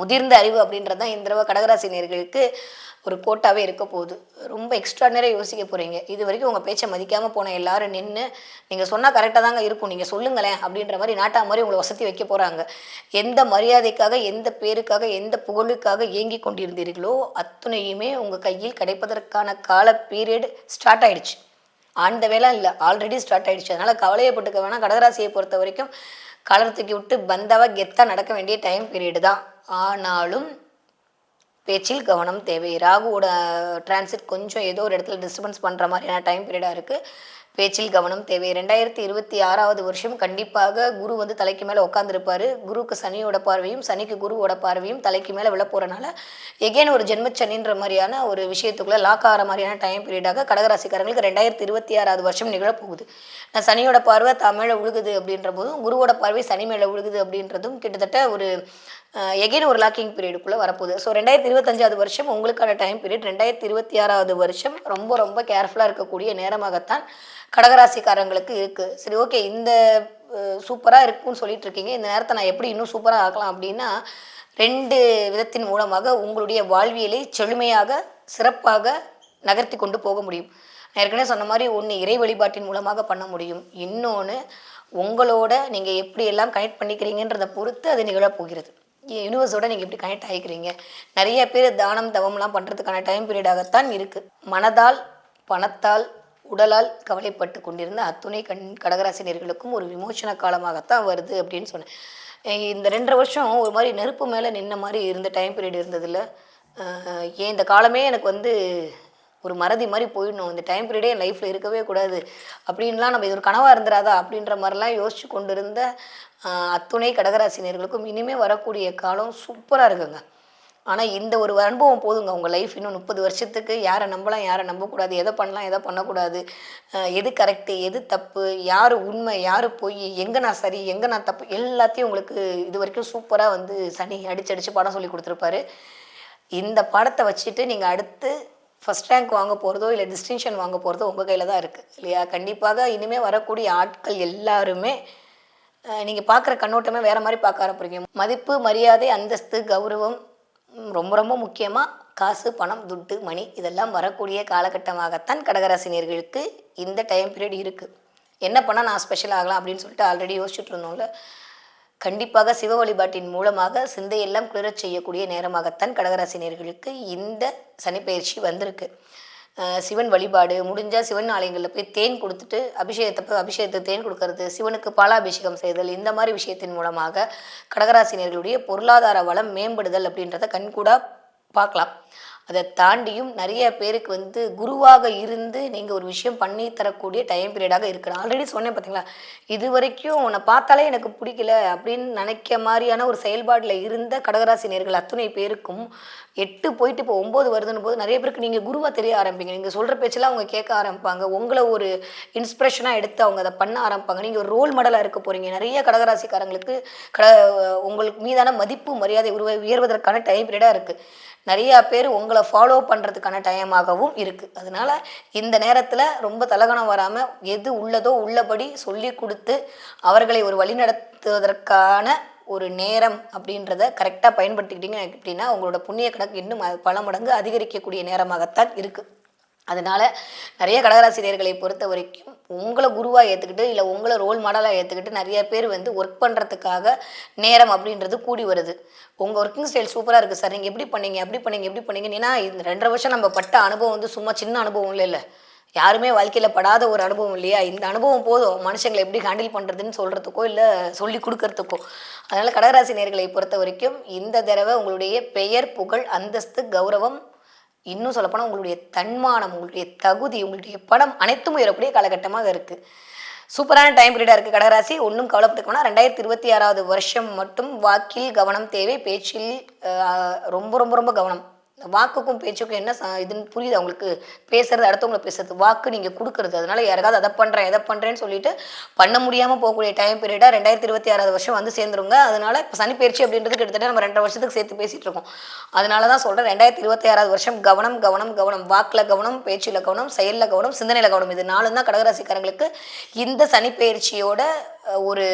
முதிர்ந்த அறிவு அப்படின்றது தான் இந்த தடவை கடகராசி நேர்களுக்கு ஒரு கோட்டாவே இருக்க போகுது. ரொம்ப எக்ஸ்ட்ரானரியாக யோசிக்க போகிறீங்க இது வரைக்கும் உங்கள் பேச்சை மதிக்காமல் போன எல்லாரும் நின்று நீங்கள் சொன்னால் கரெக்டாக தாங்க இருக்கும். நீங்கள் சொல்லுங்களேன் அப்படின்ற மாதிரி நாட்டா மாதிரி உங்களை வசதி வைக்க போகிறாங்க எந்த மரியாதைக்காக எந்த பேருக்காக எந்த புகழுக்காக ஏங்கி கொண்டிருந்தீர்களோ அத்துணையுமே உங்கள் கையில் கிடைப்பதற்கான கால பீரியட் ஸ்டார்ட் ஆயிடுச்சு. ஆண்ட வேலை இல்லை ஆல்ரெடி ஸ்டார்ட் ஆயிடுச்சு. அதனால் கவலையப்பட்டுக்க வேணாம். கடகராசியை பொறுத்த வரைக்கும் கலர் தூக்கி விட்டு பந்தவா கெத்தாக நடக்க வேண்டிய டைம் பீரியடு தான். ஆனாலும் பேச்சில் கவனம் தேவை. ராகுவோட டிரான்சிட் கொஞ்சம் ஏதோ ஒரு இடத்துல டிஸ்டர்பன்ஸ் பண்ணுற மாதிரியான டைம் பீரியடாக இருக்குது பேச்சில் கவனம் தேவை. ரெண்டாயிரத்தி இருபத்தி ஆறாவது வருஷம் கண்டிப்பாக குரு வந்து தலைக்கு மேலே உட்காந்துருப்பாரு குருவுக்கு சனியோட பார்வையும் சனிக்கு குருவோட பார்வையும் தலைக்கு மேலே விழ போகிறனால எகெயின் ஒரு ஜென்மச்சனின்ற மாதிரியான ஒரு விஷயத்துக்குள்ளே லாக் ஆகிற மாதிரியான டைம் பீரியடாக கடகராசிக்காரங்களுக்கு ரெண்டாயிரத்தி இருபத்தி ஆறாவது வருஷம் நிகழப்போகுது. நான் சனியோட பார்வை தமிழை விழுகுது அப்படின்ற போதும் குருவோட பார்வை சனி மேலே விழுகுது அப்படின்றதும் கிட்டத்தட்ட ஒரு எகெயின் ஒரு லாக்கிங் பீரியடுக்குள்ளே வரப்போகுது. ஸோ ரெண்டாயிரத்தி இருபத்தஞ்சாவது வருஷம் உங்களுக்கான டைம் பீரியட் ரெண்டாயிரத்தி இருபத்தி ஆறாவது வருஷம் ரொம்ப ரொம்ப கேர்ஃபுல்லாக இருக்கக்கூடிய நேரமாகத்தான் கடகராசிக்காரங்களுக்கு இருக்குது சரி ஓகே இந்த சூப்பராக இருக்கும்னு சொல்லிட்டு இருக்கீங்க. இந்த நேரத்தை நான் எப்படி இன்னும் சூப்பராக ஆக்கலாம் அப்படின்னா ரெண்டு விதத்தின் மூலமாக உங்களுடைய வாழ்வியலை செழுமையாக சிறப்பாக நகர்த்தி கொண்டு போக முடியும். நான் ஏற்கனவே சொன்ன மாதிரி ஒன்று இறை வழிபாட்டின் மூலமாக பண்ண முடியும். இன்னொன்று உங்களோட நீங்கள் எப்படியெல்லாம் கனெக்ட் பண்ணிக்கிறீங்கன்றதை பொறுத்து அது நிகழப்போகிறது. யூனிவர்ஸோட நீங்கள் எப்படி கனெக்ட் ஆகிக்கிறீங்க. நிறைய பேர் தானம் தவம்லாம் பண்ணுறதுக்கான டைம் பீரியடாகத்தான் இருக்குது மனதால் பணத்தால் உடலால் கவலைப்பட்டு கொண்டிருந்த அத்துணை கண் கடகராசினியர்களுக்கும் ஒரு விமோசன காலமாகத்தான் வருது அப்படின்னு சொன்னேன். இந்த ரெண்டரை வருஷம் ஒரு மாதிரி நெருப்பு மேலே நின்ன மாதிரி இருந்த டைம் பீரியட் இருந்ததில்ல ஏன் இந்த காலமே எனக்கு வந்து ஒரு மறதி மாதிரி போயிடணும். இந்த டைம் பீரியடே என் லைஃப்பில் இருக்கவே கூடாது. அப்படின்லாம் நம்ம இது ஒரு கனவாக இருந்துராதா? அப்படின்ற மாதிரிலாம் யோசிச்சு கொண்டு இருந்த அத்துணை கடகராசினியர்களுக்கும் இனிமேல் வரக்கூடிய காலம் சூப்பராக இருக்குங்க. ஆனால் இந்த ஒரு அனுபவம் போதுங்க. உங்கள் லைஃப் இன்னும் முப்பது வருஷத்துக்கு யாரை நம்பலாம் யாரை நம்பக்கூடாது எதை பண்ணலாம் எதை பண்ணக்கூடாது எது கரெக்டு எது தப்பு யார் உண்மை யார் பொய் எங்கே நான் சரி எங்கே நான் தப்பு எல்லாத்தையும் உங்களுக்கு இது வரைக்கும் சூப்பராக வந்து சனி அடிச்சு அடித்து பாடம் சொல்லி கொடுத்துருப்பாரு. இந்த பாடத்தை வச்சுட்டு நீங்கள் அடுத்து ஃபஸ்ட் ரேங்க் வாங்க போகிறதோ இல்லை டிஸ்டிங்ஷன் வாங்க போகிறதோ உங்கள் கையில் தான் இருக்குது இல்லையா? கண்டிப்பாக இனிமேல் வரக்கூடிய ஆட்கள் எல்லாருமே நீங்கள் பார்க்குற கண்ணோட்டமே வேறு மாதிரி பார்க்க ஆரம்பிக்கிறீங்க. மதிப்பு மரியாதை அந்தஸ்து கௌரவம் ரொம்ப ரொம்ப முக்கியமாக காசு பணம் துட்டு மணி இதெல்லாம் வரக்கூடிய காலகட்டமாகத்தான் கடகராசினியர்களுக்கு இந்த டைம் பீரியட் இருக்குது என்ன பண்ணால் நான் ஸ்பெஷல் ஆகலாம் அப்படின்னு சொல்லிட்டு ஆல்ரெடி யோசிச்சுட்டு இருந்தோம்ல. கண்டிப்பாக சிவ வழிபாட்டின் மூலமாக சிந்தையெல்லாம் குளிரச் செய்யக்கூடிய நேரமாகத்தான் கடகராசினியர்களுக்கு இந்த சனிப்பெயர்ச்சி வந்திருக்கு. சிவன் வழிபாடு முடிஞ்சால் சிவன் ஆலயங்களில் போய் தேன் கொடுத்துட்டு அபிஷேகத்தை அபிஷேகத்துக்கு தேன் கொடுக்கறது சிவனுக்கு பாலாபிஷேகம் செய்தல் இந்த மாதிரி விஷயத்தின் மூலமாக கடகராசினியர்களுடைய பொருளாதார வளம் மேம்படுதல் அப்படின்றத கண்கூடாக பார்க்கலாம். அதை தாண்டியும் நிறைய பேருக்கு வந்து குருவாக இருந்து நீங்கள் ஒரு விஷயம் பண்ணி தரக்கூடிய டைம் பீரியடாக இருக்கு ஆல்ரெடி சொன்னேன் பார்த்தீங்களா இது வரைக்கும் உன்னை பார்த்தாலே எனக்கு பிடிக்கல அப்படின்னு நினைக்க மாதிரியான ஒரு செயல்பாட்டில் இருந்த கடகராசி நேர்கள் அத்துணை பேருக்கும் எட்டு போயிட்டு இப்போ ஒம்பது வருதுன்னு போது நிறைய பேருக்கு நீங்கள் குருவாக தெரிய ஆரம்பிங்க. நீங்கள் சொல்கிற பேச்செல்லாம் அவங்க கேட்க ஆரம்பிப்பாங்க. உங்களை ஒரு இன்ஸ்பிரேஷனாக எடுத்து அவங்க அதை பண்ண ஆரம்பிப்பாங்க. நீங்கள் ஒரு ரோல் மாடலாக இருக்க போகிறீங்க நிறைய கடகராசிக்காரங்களுக்கு கட உங்களுக்கு மீதான மதிப்பு மரியாதை உருவ உயர்வதற்கான டைம் பீரியடாக இருக்குது நிறையா பேர் உங்களை ஃபாலோ பண்ணுறதுக்கான டைமாகவும் இருக்குது அதனால் இந்த நேரத்தில் ரொம்ப தலகணம் வராமல் எது உள்ளதோ உள்ளபடி சொல்லி கொடுத்து அவர்களை ஒரு வழிநடத்துவதற்கான ஒரு நேரம் அப்படின்றத கரெக்டாக பயன்படுத்திக்கிட்டீங்க அப்படின்னா உங்களோட புண்ணிய கணக்கு இன்னும் பல மடங்கு அதிகரிக்கக்கூடிய நேரமாகத்தான் இருக்குது அதனால் நிறைய கடகராசிரியர்களை பொறுத்த வரைக்கும் உங்களை குருவாக ஏற்றுக்கிட்டு இல்லை உங்களை ரோல் மாடலாக ஏற்றுக்கிட்டு நிறைய பேர் வந்து ஒர்க் பண்ணுறதுக்காக நேரம் அப்படின்றது கூடி வருது. உங்கள் ஒர்க்கிங் ஸ்டைல் சூப்பராக இருக்குது சார் நீங்கள் எப்படி பண்ணீங்க எப்படி பண்ணீங்க எப்படி பண்ணீங்க. ஏன்னா இந்த ரெண்டரை வருஷம் நம்ம பட்ட அனுபவம் வந்து சும்மா சின்ன அனுபவம் இல்லை இல்லை. யாருமே வாழ்க்கையில் படாத ஒரு அனுபவம் இல்லையா? இந்த அனுபவம் போதும். மனுஷங்களை எப்படி ஹேண்டில் பண்ணுறதுன்னு சொல்கிறதுக்கோ இல்லை சொல்லி கொடுக்கறதுக்கோ. அதனால் கடகராசி நேர்களை பொறுத்த வரைக்கும் இந்த தடவை உங்களுடைய பெயர் புகழ் அந்தஸ்து கௌரவம் இன்னும் சொல்லப்போனால் உங்களுடைய தன்மானம் உங்களுடைய தகுதி உங்களுடைய படம் அனைத்தும் உயரக்கூடிய காலகட்டமாக இருக்குது சூப்பரான டைம் பீரியடாக இருக்குது கடகராசி ஒன்றும் கவலைப்பட்டுக்கோனா ரெண்டாயிரத்தி இருபத்தி ஆறாவது வருஷம் மட்டும் வாக்கில் கவனம் தேவை பேச்சில் ரொம்ப ரொம்ப ரொம்ப கவனம். வாக்குக்கும் பேச்சுக்கும் என்ன இதுன்னு புரியுது. அவங்களுக்கு பேசுறது அடுத்தவங்களை பேசுறது வாக்கு நீங்கள் கொடுக்குறது. அதனால யாருக்காவது அதை பண்ணுறேன் எதை பண்ணுறேன்னு சொல்லிட்டு பண்ண முடியாமல் போகக்கூடிய டைம் பீரியடாக ரெண்டாயிரத்தி இருபத்தி ஆறாவது வருஷம் வந்து சேர்ந்துருங்க. அதனால இப்போ சனி பயிற்சி அப்படின்றது கிட்டத்தட்ட நம்ம ரெண்டரை வருஷத்துக்கு சேர்த்து பேசிட்டு இருக்கோம். அதனால தான் சொல்கிறேன் ரெண்டாயிரத்தி இருபத்தி ஆறாவது வருஷம் கவனம் கவனம் கவனம். வாக்கில் கவனம் பேச்சில் கவனம் செயலில் கவனம் சிந்தனையில் கவனம். இது நாலு தான் கடகராசிக்காரங்களுக்கு இந்த சனி பயிற்சியோட ஒரு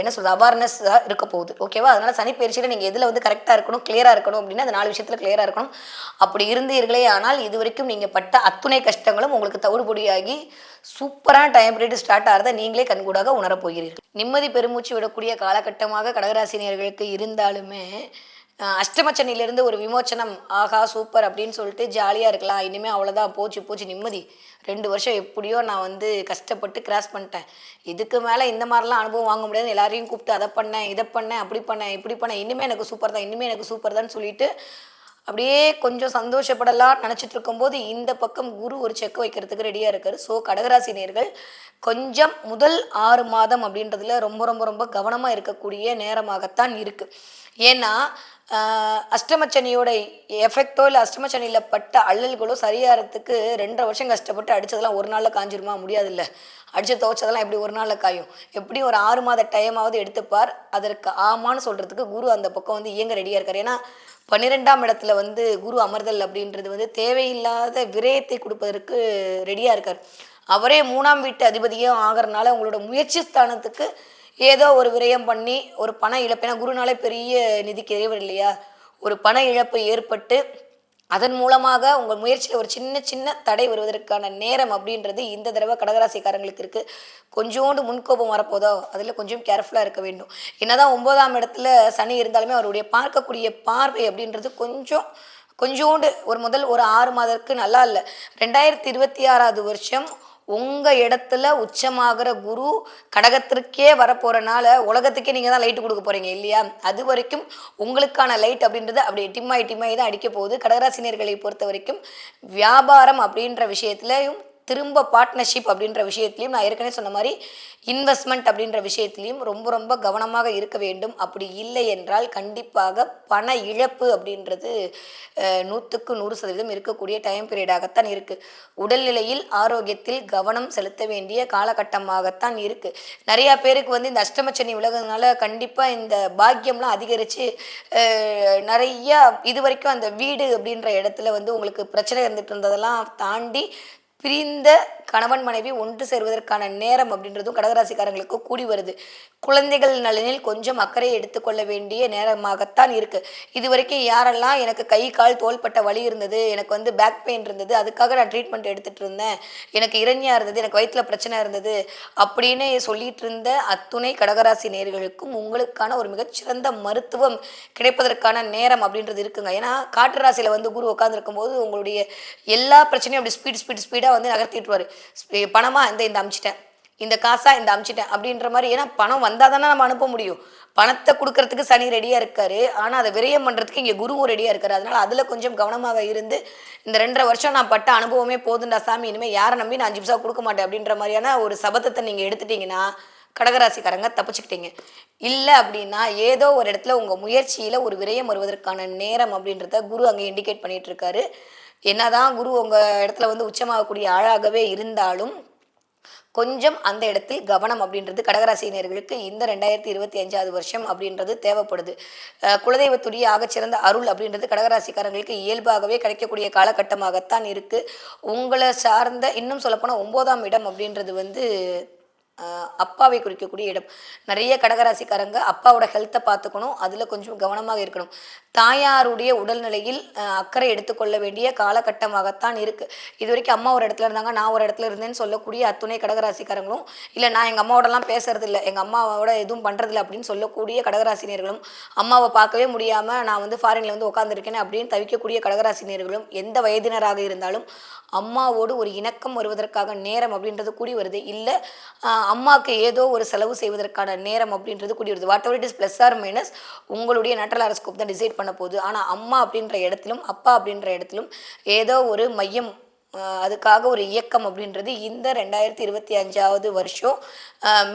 என்ன சொல்றது அவேர்னஸ்ஸாக இருக்க போகுது. ஓகேவா அதனால் சனிப்பயிற்சியில் நீங்கள் எதில் வந்து கரெக்டாக இருக்கணும் கிளியராக இருக்கணும் அப்படின்னா அந்த நாலு விஷயத்தில் கிளியராக இருக்கணும். அப்படி இருந்தீர்களே ஆனால் இது வரைக்கும் நீங்கள் பட்ட அத்துணை கஷ்டங்களும் உங்களுக்கு தவிடுபொடியாகி சூப்பரான டைம் பீரியட் ஸ்டார்ட் ஆகிறத நீங்களே கண்கூடாக உணரப் போகிறீர்கள். நிம்மதி பெருமூச்சு விடக்கூடிய காலகட்டமாக கடகராசினியர்களுக்கு இருந்தாலுமே அஷ்டமச்சனிலிருந்து ஒரு விமோச்சனம் ஆகா சூப்பர் அப்படின்னு சொல்லிட்டு ஜாலியாக இருக்கலாம். இனிமேல் அவ்வளோதான் போச்சு போச்சு நிம்மதி. ரெண்டு வருஷம் எப்படியோ நான் வந்து கஷ்டப்பட்டு கிராஸ் பண்ணிட்டேன். இதுக்கு மேலே இந்த மாதிரிலாம் அனுபவம் வாங்க முடியாது. எல்லாரையும் கூப்பிட்டு அதை பண்ணேன் இதை பண்ணேன் அப்படி பண்ணேன் இப்படி பண்ணேன். இனிமேல் எனக்கு சூப்பர் தான். இனிமேல் எனக்கு சூப்பர் தான் சொல்லிட்டு அப்படியே கொஞ்சம் சந்தோஷப்படலாம் நினச்சிட்டு இருக்கும்போது இந்த பக்கம் குரு ஒரு செக் வைக்கிறதுக்கு ரெடியாக இருக்காரு. ஸோ கடகராசி நேர்கள் கொஞ்சம் முதல் ஆறு மாதம் அப்படின்றதுல ரொம்ப ரொம்ப ரொம்ப கவனமாக இருக்கக்கூடிய நேரமாகத்தான் இருக்குது ஏன்னா அஷ்டமச்சனியோட எஃபெக்டோ இல்லை அஷ்டமச்சனியில் பட்ட அல்லல்களோ சரியாகிறதுக்கு ரெண்டரை வருஷம் கஷ்டப்பட்டு அடித்ததெல்லாம் ஒரு நாளில் காஞ்சிருமா? முடியாதுல்ல. அடித்து துவைச்சதெல்லாம் எப்படி ஒரு நாளில் காயும்? எப்படியும் ஒரு ஆறு மாத டைமாவது எடுத்துப்பார். அதற்கு ஆமான்னு சொல்கிறதுக்கு குரு அந்த பக்கம் வந்து இயங்க ரெடியாக இருக்கார். ஏன்னா பன்னிரெண்டாம் இடத்துல வந்து குரு அமர்தல் அப்படின்றது வந்து தேவையில்லாத விரயத்தை கொடுப்பதற்கு ரெடியாக இருக்கார். அவரே மூணாம் வீட்டு அதிபதியும் ஆகிறனால உங்களோட முயற்சி ஸ்தானத்துக்கு ஏதோ ஒரு விரயம் பண்ணி ஒரு பண இழப்பு. ஏன்னா குருனாலே பெரிய நிதிக்கு இறைவர் இல்லையா? ஒரு பண இழப்பு ஏற்பட்டு அதன் மூலமாக உங்கள் முயற்சியில் ஒரு சின்ன சின்ன தடை வருவதற்கான நேரம் அப்படின்றது இந்த தடவை கடகராசிக்காரங்களுக்கு இருக்குது கொஞ்சோண்டு முன்கோபம் வரப்போதோ அதில் கொஞ்சம் கேர்ஃபுல்லாக இருக்க வேண்டும். என்னதான் ஒன்பதாம் இடத்துல சனி இருந்தாலுமே அவருடைய பார்க்கக்கூடிய பார்வை அப்படின்றது கொஞ்சம் கொஞ்சோண்டு ஒரு முதல் ஒரு ஆறு மாதத்துக்கு நல்லா இல்லை. ரெண்டாயிரத்தி இருபத்தி ஆறாவது வருஷம் உங்கள் இடத்துல உச்சமாகிற குரு கடகத்திற்கே வரப்போகிறனால உலகத்துக்கே நீங்கள் தான் லைட்டு கொடுக்க போகிறீங்க இல்லையா? அது வரைக்கும் உங்களுக்கான லைட் அப்படின்றது அப்படி டிம்மாய் டிம்மாய் தான் அடிக்க போகுது. கடகராசினியர்களை பொறுத்த வரைக்கும் வியாபாரம் அப்படின்ற விஷயத்துலையும் திரும்ப பார்ட்னர்ஷிப் அப்படின்ற விஷயத்துலையும் நான் ஏற்கனவே சொன்ன மாதிரி இன்வெஸ்ட்மெண்ட் அப்படின்ற விஷயத்துலையும் ரொம்ப ரொம்ப கவனமாக இருக்க வேண்டும். அப்படி இல்லை என்றால் கண்டிப்பாக பண இழப்பு அப்படின்றது நூற்றுக்கு நூறு சதவீதம் இருக்கக்கூடிய டைம் பீரியடாகத்தான் இருக்குது உடல்நிலையில் ஆரோக்கியத்தில் கவனம் செலுத்த வேண்டிய காலகட்டமாகத்தான் இருக்குது நிறையா பேருக்கு வந்து இந்த அஷ்டமச்சனி விலகுறதுனால கண்டிப்பாக இந்த பாக்கியம்லாம் அதிகரித்து நிறையா இது வரைக்கும் அந்த வீடு அப்படின்ற இடத்துல வந்து உங்களுக்கு பிரச்சனை இருந்துட்டு இருந்ததெல்லாம் தாண்டி பிரிந்த கணவன் மனைவி ஒன்று சேர்வதற்கான நேரம் அப்படின்றதும் கடகராசிக்காரங்களுக்கு கூடி வருது. குழந்தைகள் நலனில் கொஞ்சம் அக்கறை எடுத்துக்கொள்ள வேண்டிய நேரமாகத்தான் இருக்கு. இது வரைக்கும் யாரெல்லாம் எனக்கு கை கால் தோள்பட்ட வலி இருந்தது எனக்கு வந்து பேக் பெயின் இருந்தது அதுக்காக நான் ட்ரீட்மெண்ட் எடுத்துட்டு இருந்தேன் எனக்கு இரண்யா இருந்தது எனக்கு வயிற்றுல பிரச்சனை இருந்தது அப்படின்னு சொல்லிட்டு இருந்த அத்துணை கடகராசி நேர்களுக்கும் உங்களுக்கான ஒரு மிகச்சிறந்த மருத்துவம் கிடைப்பதற்கான நேரம் அப்படின்றது இருக்குங்க. ஏன்னா காற்று ராசியில் வந்து குரு உட்காந்துருக்கும் போது உங்களுடைய எல்லா பிரச்சனையும் அப்படி ஸ்பீட் ஸ்பீட் ஸ்பீடாக வந்து நகர்த்திட்டுருவாரு பணமாக இந்த இந்த அமிச்சிட்டேன். இந்த காசாக இந்த அமிச்சிட்டேன். அப்படின்ற மாதிரி ஏன்னா பணம் வந்தால் தானே நம்ம அனுப்ப முடியும். பணத்தை கொடுக்கறதுக்கு சனி ரெடியாக இருக்காரு. ஆனால் அதை விரயம் பண்ணுறதுக்கு இங்கே குருவும் ரெடியாக இருக்காரு. அதனால் அதில் கொஞ்சம் கவனமாக இருந்து இந்த ரெண்டரை வருஷம் நான் பட்ட அனுபவமே போதுண்டா சாமி. இனிமேல் யாரை நம்பி நான் அஞ்சு பைசா கொடுக்க மாட்டேன்? அப்படின்ற மாதிரியான ஒரு சபதத்தை நீங்கள் எடுத்துட்டீங்கன்னா கடகராசிக்காரங்க தப்பிச்சுக்கிட்டீங்க. இல்லை அப்படின்னா ஏதோ ஒரு இடத்துல உங்கள் முயற்சியில் ஒரு விரயம் வருவதற்கான நேரம் அப்படின்றத குரு அங்கே இண்டிகேட் பண்ணிட்டு இருக்காரு. என்னதான் குரு உங்கள் இடத்துல வந்து உச்சமாகக்கூடிய ஆளாகவே இருந்தாலும் கொஞ்சம் அந்த இடத்தில் கவனம் அப்படின்றது கடகராசினியர்களுக்கு இந்த ரெண்டாயிரத்தி இருபத்தி அஞ்சாவது வருஷம் அப்படின்றது தேவைப்படுது. அஹ் குலதெய்வத்துடைய ஆகச்சிறந்த அருள் அப்படின்றது கடகராசிக்காரங்களுக்கு இயல்பாகவே கிடைக்கக்கூடிய காலகட்டமாகத்தான் இருக்குது உங்களை சார்ந்த இன்னும் சொல்லப்போனால் ஒம்போதாம் இடம் அப்படின்றது வந்து அப்பாவை குறிக்கக்கூடிய இடம். நிறைய கடகராசிக்காரங்க அப்பாவோட ஹெல்த்தை பார்த்துக்கணும். அதில் கொஞ்சம் கவனமாக இருக்கணும். தாயாருடைய உடல்நிலையில் அக்கறை எடுத்துக்கொள்ள வேண்டிய காலகட்டமாகத்தான் இருக்குது இது வரைக்கும் அம்மா ஒரு இடத்துல இருந்தாங்க நான் ஒரு இடத்துல இருந்தேன்னு சொல்லக்கூடிய அத்துணை கடகராசிக்காரங்களும் இல்லை நான் எங்கள் அம்மாவோடலாம் பேசுறது இல்லை எங்கள் அம்மாவோட எதுவும் பண்ணுறதில்ல அப்படின்னு சொல்லக்கூடிய கடகராசினியர்களும் அம்மாவை பார்க்கவே முடியாமல் நான் வந்து ஃபாரினில் வந்து உட்காந்துருக்கேன் அப்படின்னு தவிக்கக்கூடிய கடகராசினியர்களும் எந்த வயதினராக இருந்தாலும் அம்மாவோடு ஒரு இணக்கம் வருவதற்காக நேரம் அப்படின்றது கூடி வருது. இல்லை அம்மாவுக்கு ஏதோ ஒரு செலவு செய்வதற்கான நேரம் அப்படின்றது கூடி வருது whatever it is plus or minus உங்களுடைய நட்டல் அரஸ்கோப் தான் டிசைட் பண்ண போகுது. ஆனால் அம்மா அப்படின்ற இடத்திலும் அப்பா அப்படின்ற இடத்திலும் ஏதோ ஒரு மையம் அதுக்காக ஒரு இயக்கம் அப்படின்றது இந்த ரெண்டாயிரத்தி இருபத்தி அஞ்சாவது வருஷம்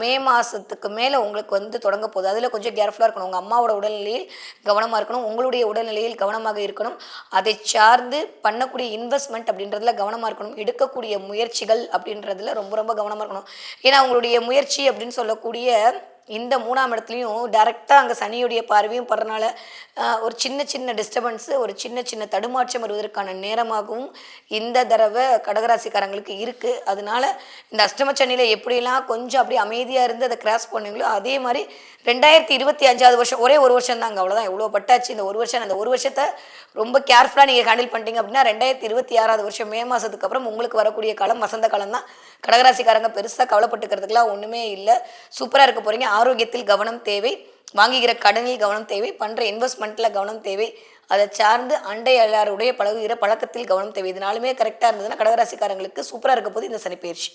மே மாதத்துக்கு மேலே உங்களுக்கு வந்து தொடங்க போகுது. அதில் கொஞ்சம் கேர்ஃபுல்லாக இருக்கணும். உங்கள் அம்மாவோட உடல்நிலையில் கவனமாக இருக்கணும். உங்களுடைய உடல்நிலையில் கவனமாக இருக்கணும். அதை சார்ந்து பண்ணக்கூடிய இன்வெஸ்ட்மெண்ட் அப்படின்றதுல கவனமாக இருக்கணும். எடுக்கக்கூடிய முயற்சிகள் அப்படின்றதுல ரொம்ப ரொம்ப கவனமாக இருக்கணும். ஏன்னா உங்களுடைய முயற்சி அப்படின்னு சொல்லக்கூடிய இந்த மூணாம் இடத்துலையும் டேரெக்டாக அங்கே சனியுடைய பார்வையும் படுறனால ஒரு சின்ன சின்ன டிஸ்டர்பன்ஸு ஒரு சின்ன சின்ன தடுமாற்றம் வருவதற்கான நேரமாகவும் இந்த தடவை கடகராசிக்காரங்களுக்கு இருக்குது அதனால இந்த அஷ்டமச்சனியில் எப்படிலாம் கொஞ்சம் அப்படியே அமைதியாக இருந்து அதை கிராஸ் பண்ணுங்களோ அதே மாதிரி ரெண்டாயிரத்தி இருபத்தி அஞ்சாவது வருஷம் ஒரே ஒரு வருஷம் தாங்க அவ்வளோதான் எவ்வளோ பட்டாச்சு இந்த ஒரு வருஷம் அந்த ஒரு வருஷத்தை ரொம்ப கேர்ஃபுல்லாக நீங்கள் ஹேண்டில் பண்ணிட்டீங்க அப்படின்னா ரெண்டாயிரத்தி இருபத்தி ஆறாவது வருஷம் மே மாதத்துக்கு அப்புறம் உங்களுக்கு வரக்கூடிய காலம் வசந்த காலம் தான் கடகராசிக்காரங்க பெருசாக கவலைப்பட்டுக்கிறதுக்குலாம் ஒன்றுமே இல்லை. சூப்பராக இருக்க போகிறீங்க ஆரோக்கியத்தில் கவனம் தேவை. வாங்குகிற கடனில் கவனம் தேவை. பண்ணுற இன்வெஸ்ட்மெண்ட்டில் கவனம் தேவை. அதை சார்ந்து அண்டை எல்லாருடைய பழகுகிற பழக்கத்தில் கவனம் தேவை. இதனாலுமே கரெக்டாக இருந்ததுன்னா கடகராசிக்காரங்களுக்கு சூப்பராக இருக்க போது இந்த சனிப்பயிற்சி